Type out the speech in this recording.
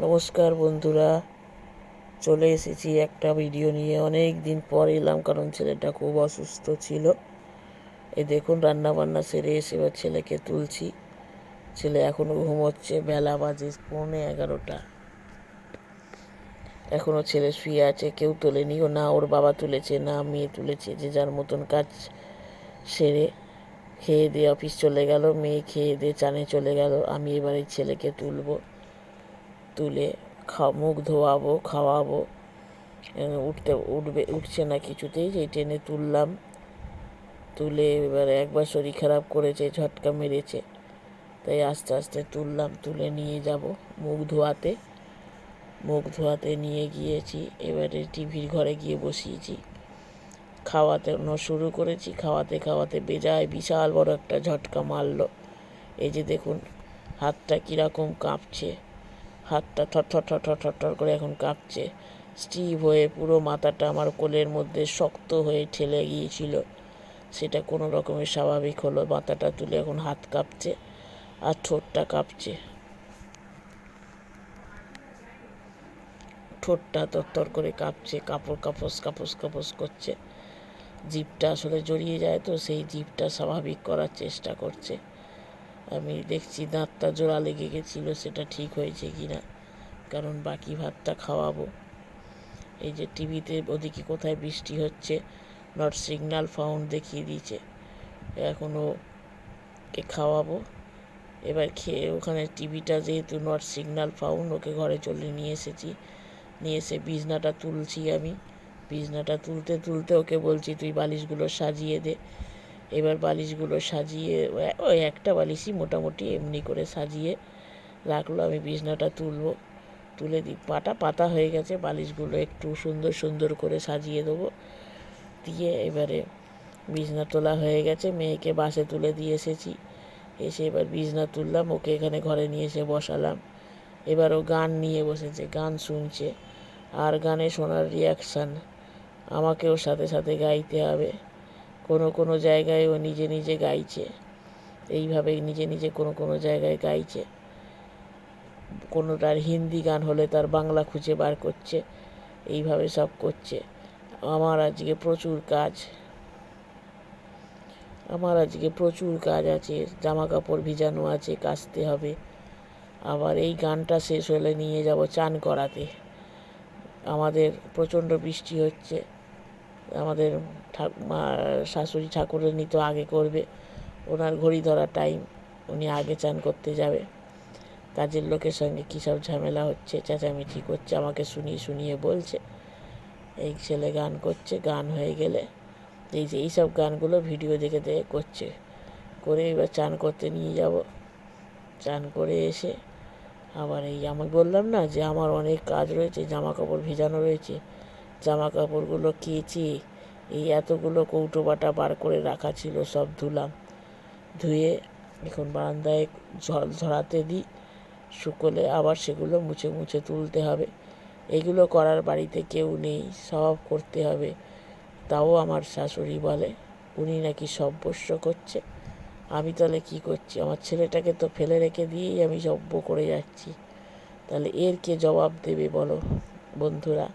নমস্কার বন্ধুরা, চলে এসেছি একটা ভিডিও নিয়ে। অনেক দিন পর এলাম কারণ ছেলেটা খুব অসুস্থ ছিল। এ দেখুন রান্না বান্না সেরে এসে এবার ছেলেকে তুলছি। ছেলে এখনও ঘুমোচ্ছে, বেলা বাজে পৌনে এগারোটা। এখনও ছেলে শুয়ে আছে, কেউ তোলেনি। ও না, ওর বাবা তুলেছে, না মেয়ে তুলেছে, যে যার মতন কাজ সেরে খেয়ে দিয়ে অফিস চলে গেল, মেয়ে খেয়ে দিয়ে চানে চলে গেল। আমি এবারে ছেলেকে তুলবো। তুলে খা মুখ ধোয়াবো, খাওয়াবো। উঠতে, উঠবে, উঠছে না কিছুতেই যে টেনে তুললাম। তুলে এবারে একবার শরীর খারাপ করেছে, ঝটকা মেরেছে। তাই আস্তে আস্তে তুললাম, তুলে নিয়ে যাব মুখ ধোয়াতে। মুখ ধোয়াতে নিয়ে গিয়েছি, এবারে টিভির ঘরে গিয়ে বসিয়েছি। খাওয়াতে শুরু করেছি, খাওয়াতে খাওয়াতে বেজায় বিশাল বড় একটা ঝটকা মারলো। এই যে দেখুন, হাতটা কীরকম কাঁপছে। হাতটা থর থর থর থর থর থর করে এখন কাঁপছে। স্টিভ হয়ে পুরো মাথাটা আমার কোলের মধ্যে শক্ত হয়ে ঠেলে গিয়েছিল। সেটা কোনো রকমের স্বাভাবিক হলো, মাথাটা তুলে এখন হাত কাঁপছে আর ঠোঁটটা কাঁপছে। ঠোঁটটা তরতর করে কাঁপছে কাপড় কাপস কাপস কাপস করছে। জিভটা আসলে জড়িয়ে যায় তো, সেই জিভটা স্বাভাবিক করার চেষ্টা করছে। আমি দেখছি দাঁতটা জোড়া লেগে গেছিল, সেটা ঠিক হয়েছে কি না কারণ বাকি ভাতটা খাওয়াবো। এই যে টিভিতে ওদিকে কোথায় বৃষ্টি হচ্ছে নট সিগনাল ফাউন্ড দেখিয়ে দিয়েছে। এখনও কে খাওয়াবো। এবার খেয়ে ওখানে টিভিটা যেহেতু নট সিগন্যাল ফাউন্ড ওকে ঘরে চলে নিয়ে এসেছি। নিয়ে এসে বিছনাটা তুলছি আমি। বিছনাটা তুলতে তুলতে ওকে বলছি, তুই বালিশগুলো সাজিয়ে দে। এবার বালিশগুলো সাজিয়ে, ওই একটা বালিশই মোটামুটি এমনি করে সাজিয়ে রাখল। আমি বিছনাটা তুলবো, তুলে দিই পাটা পাতা হয়ে গেছে, বালিশগুলো একটু সুন্দর সুন্দর করে সাজিয়ে দেবো। দিয়ে এবারে বিছনা তোলা হয়ে গেছে, মেয়েকে বাসে তুলে দিয়ে এসেছি। এসে এবার বিছনা তুললাম, ওকে এখানে ঘরে নিয়ে এসে বসালাম। এবার ও গান নিয়ে বসেছে, গান শুনছে। আর গানে শোনার রিয়াকশান আমাকেও সাথে সাথে গাইতে হবে। কোনো কোনো জায়গায় ও নিজে নিজে গাইছে। এইভাবে নিজে নিজে কোনো কোনো জায়গায় গাইছে। কোনোটার হিন্দি গান হলে তার বাংলা খুঁজে বার করছে। এইভাবে সব করছে। আমার আজকে প্রচুর কাজ। আমার আজকে প্রচুর কাজ আছে। জামা কাপড় ভিজানো আছে, কাচতে হবে। আবার এই গানটা শেষ হলে নিয়ে যাব চান করাতে। আমাদের প্রচণ্ড বৃষ্টি হচ্ছে। আমাদের শাশুড়ি ঠাকুরানি তো আগে করবে। ওনার ঘড়ি ধরা টাইম উনি আগে চান করতে যাবে। কাজের লোকের সঙ্গে কী সব ঝামেলা হচ্ছে, চেঁচামেচি করছে, আমাকে শুনিয়ে শুনিয়ে বলছে। এই ছেলে গান করছে, গান হয়ে গেলে এই যে এইসব গানগুলো ভিডিও দেখে দেখে করছে। করে এবার চান করতে নিয়ে যাব। চান করে এসে আবার এই আমি বললাম না যে, আমার অনেক কাজ রয়েছে, জামা কাপড় ভেজানো রয়েছে। জামা কাপড়গুলো কেচে এই এতগুলো কৌটো বাটা বার করে রাখা ছিল সব ধুলাম ধুয়ে এখন বারান্দায় জল ঝরাতে দিই। শুকোলে আবার সেগুলো মুছে মুছে তুলতে হবে। এগুলো করার বাড়িতে কেউ নেই, সব করতে হবে। তাও আমার শাশুড়ি বলে, উনি নাকি সব্যস্য করছে। আমি তাহলে কি করছি? আমার ছেলেটাকে তো ফেলে রেখে দিয়েই আমি সভ্য করে যাচ্ছি। তাহলে এর কে জবাব দেবে বলো বন্ধুরা?